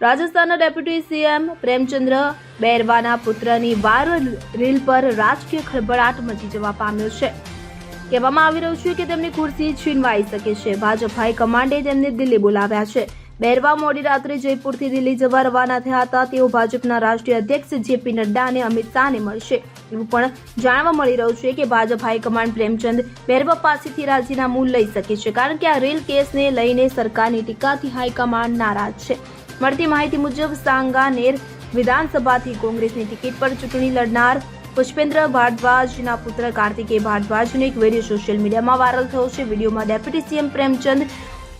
રાજસ્થાનના deputy CM પ્રેમચંદ્ર બેરવાના પુત્રની viral reel પર રાજકીય ખળભળાટ મચી જવા પામ્યો છે. કહેવામાં આવી રહ્યું છે કે તેમની ખુરશી છીનવાઈ શકે છે. ભાજપ હાઈકમાન્ડે તેમને દિલ્હી બોલાવ્યા છે. બેરવા મોડી રાત્રે જયપુરથી દિલ્હી જવા રવાના થયા હતા. તેઓ ભાજપના રાષ્ટ્રીય અધ્યક્ષ જેપી નડ્ડા અને અમિત શાહને મળશે. એવું પણ જાણવા મળી રહ્યું છે કે ભાજપ હાઈકમાન્ડ પ્રેમચંદ બેરવા પાસેથી રાજીનામું લઈ શકે છે. કારણ કે આ રેલ કેસને લઈને સરકારની ટીકાથી હાઈકમાન્ડ નારાજ છે. મળતી માહિતી મુજબ સાંગાનેર વિધાનસભાથી કોંગ્રેસની ટિકિટ પર ચૂંટણી લડનાર પુષ્પેન્દ્ર ભારદ્વાજના પુત્ર કાર્તિકેય ભારદ્વાજનો એક વીડિયો સોશિયલ મીડિયામાં વાયરલ થયો છે. વિડીયોમાં ડેપ્યુટી સીએમ પ્રેમચંદ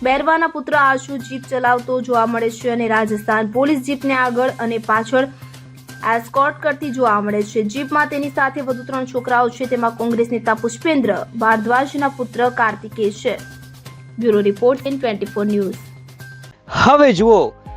બેરવાના પુત્ર આશુ જીપ ચલાવતો જોવા મળે છે અને રાજસ્થાન પોલીસ જીપને આગળ અને પાછળ એસ્કોર્ટ કરતી જોવા મળે છે. જીપમાં તેની સાથે વધુ ત્રણ છોકરાઓ છે. તેમાં કોંગ્રેસ નેતા પુષ્પેન્દ્ર ભારદ્વાજના પુત્ર કાર્તિકેય છે. Bureau report in twenty four news. હવે જુઓ